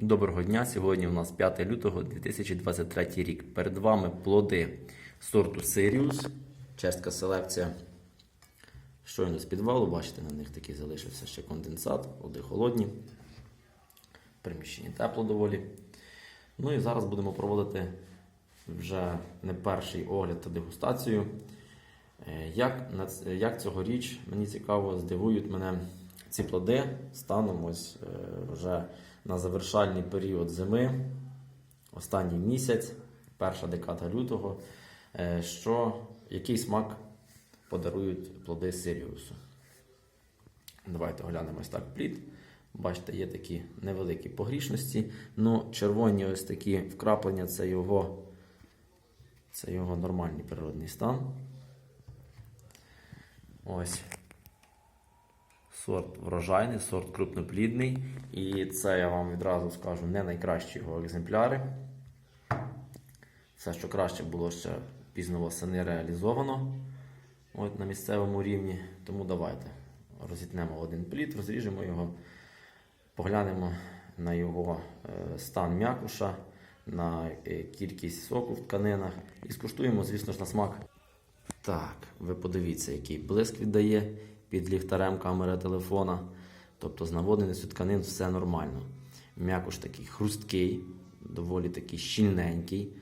Доброго дня! Сьогодні у нас 5 лютого 2023 рік. Перед вами плоди сорту Sirius. Чеська селекція. Щойно з підвалу, бачите, на них такий залишився ще конденсат, плоди холодні. Приміщення тепло доволі. Ну і зараз будемо проводити вже не перший огляд та дегустацію. Е, Як, як цьогоріч, мені цікаво, здивують мене ці плоди станом ось е, вже на завершальний період зими, останній місяць, перша декада лютого, е, що, який смак подарують плоди Сиріусу. Давайте оглянемо ось так плід. Бачите, є такі невеликі погрішності. Ну, червоні ось такі вкраплення це його, це його нормальний природний стан. Ось. Сорт врожайний, сорт крупноплідний. І це я вам відразу скажу не найкращі його екземпляри. Все, що краще було ще пізно восени реалізовано от, на місцевому рівні. Тому давайте розітнемо один плід, розріжемо його, поглянемо на його е, стан м'якуша, на е, кількість соку в тканинах і скуштуємо, звісно ж, на смак. Так, ви подивіться, який блиск віддає під ліхтарем камери телефона. Тобто з наводненістю тканин все нормально. М'якуш такий хрусткий, доволі такий щільненький.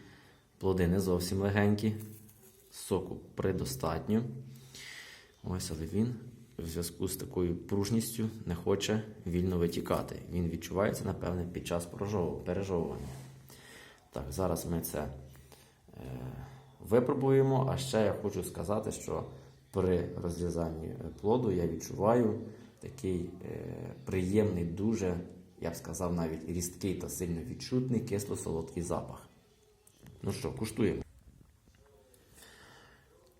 Плоди не зовсім легенькі. Соку предостатньо. Ось, але він в зв'язку з такою пружністю не хоче вільно витікати. Він відчувається, напевне, під час пережовування. Так, зараз ми це е, випробуємо. А ще я хочу сказати, що при розрізанні е, плоду я відчуваю такий е, приємний, дуже, я б сказав, навіть різкий та сильно відчутний кисло-солодкий запах. Ну що, куштуємо.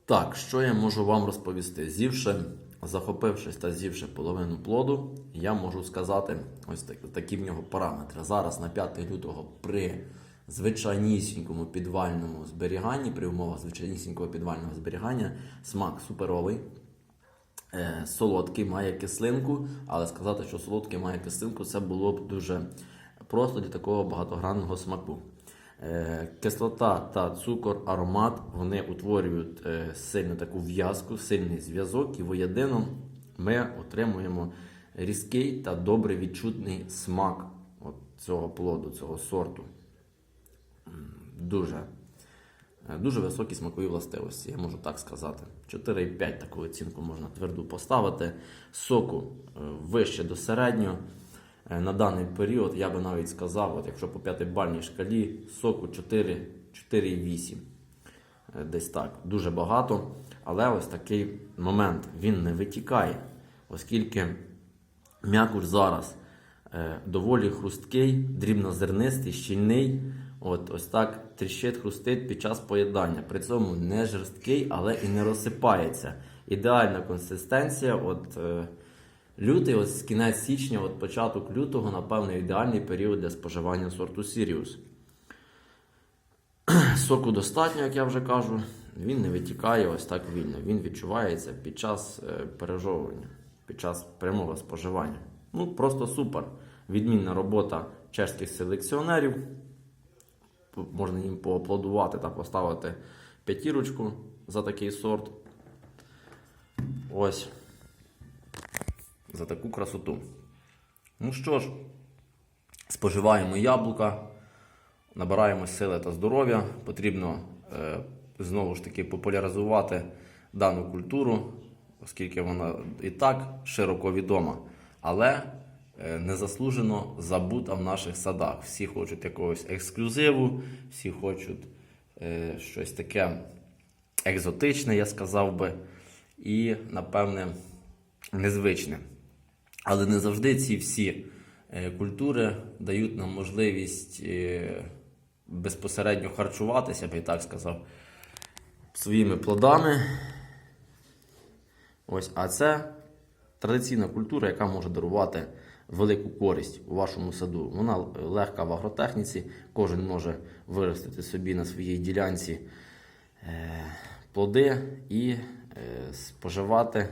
Так, що я можу вам розповісти? З'ївши, захопившись та з'ївши половину плоду, я можу сказати ось так, такі в нього параметри. Зараз на 5 лютого при звичайнісінькому підвальному зберіганні, при умовах звичайнісінького підвального зберігання, смак суперовий. Е, солодкий, має кислинку, але сказати, що солодкий має кислинку, це було б дуже просто для такого багатогранного смаку. Е, Кислота та цукор, аромат вони утворюють е, сильну таку в'язку, сильний зв'язок, і воєдино ми отримуємо різкий та добре відчутний смак от цього плоду, цього сорту. Дуже, е, дуже високі смакові властивості, я можу так сказати. 4,5 таку оцінку можна тверду поставити. Соку е, вище до середнього. Е, На даний період я би навіть сказав, от якщо по п'ятибальній шкалі соку 4,8. Е, Десь так, дуже багато. Але ось такий момент він не витікає, оскільки м'якуш зараз доволі хрусткий, дрібнозернистий, щільний. От, ось так тріщить, хрустить під час поїдання. При цьому не жорсткий, але і не розсипається. Ідеальна консистенція. От, е, лютий, ось кінець січня, от початок лютого, напевно, ідеальний період для споживання сорту Sirius. Соку достатньо, як я вже кажу. Він не витікає ось так вільно. Він відчувається під час е, пережовування, під час прямого споживання. Ну, просто супер. Відмінна робота чешських селекціонерів. Можна їм поаплодувати та поставити п'ятірочку за такий сорт. Ось. За таку красоту. Ну що ж, споживаємо яблука набираємо сили та здоров'я. Потрібно е, знову ж таки популяризувати дану культуру, оскільки вона і так широко відома, але незаслужено забута в наших садах. Всі хочуть якогось ексклюзиву, всі хочуть е, щось таке екзотичне, я сказав би, і, напевне, незвичне. Але не завжди ці всі е, культури дають нам можливість е, безпосередньо харчуватися, я і так сказав, своїми плодами. Ось, а це традиційна культура, яка може дарувати велику користь у вашому саду. Вона легка в агротехніці, кожен може виростити собі на своїй ділянці е, плоди і е, споживати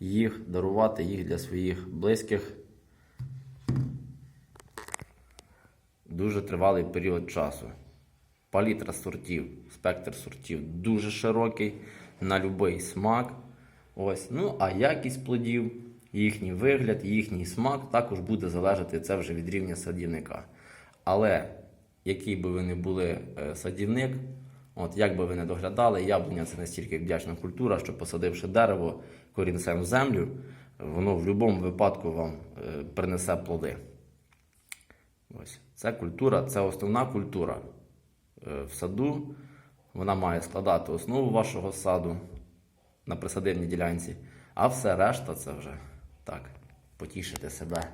їх, дарувати їх для своїх близьких дуже тривалий період часу. Палітра сортів, спектр сортів дуже широкий на будь-який смак. Ось. Ну, а якість плодів, їхній вигляд, їхній смак також буде залежати це вже від рівня садівника. Але який би ви не були е, садівник, от як би ви не доглядали, яблуня це настільки вдячна культура, що посадивши дерево корінцем в землю, воно в будь-якому випадку вам е, принесе плоди. Ось. Це культура, це основна культура е, в саду. Вона має складати основу вашого саду на присадибній ділянці, а все решта це вже так, потішити себе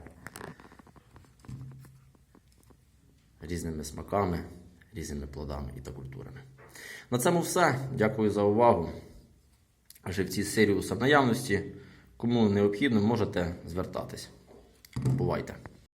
різними смаками, різними плодами і та культурами. На цьому все. Дякую за увагу. Живці Сиріуса в наявності. Кому необхідно, можете звертатись. Бувайте!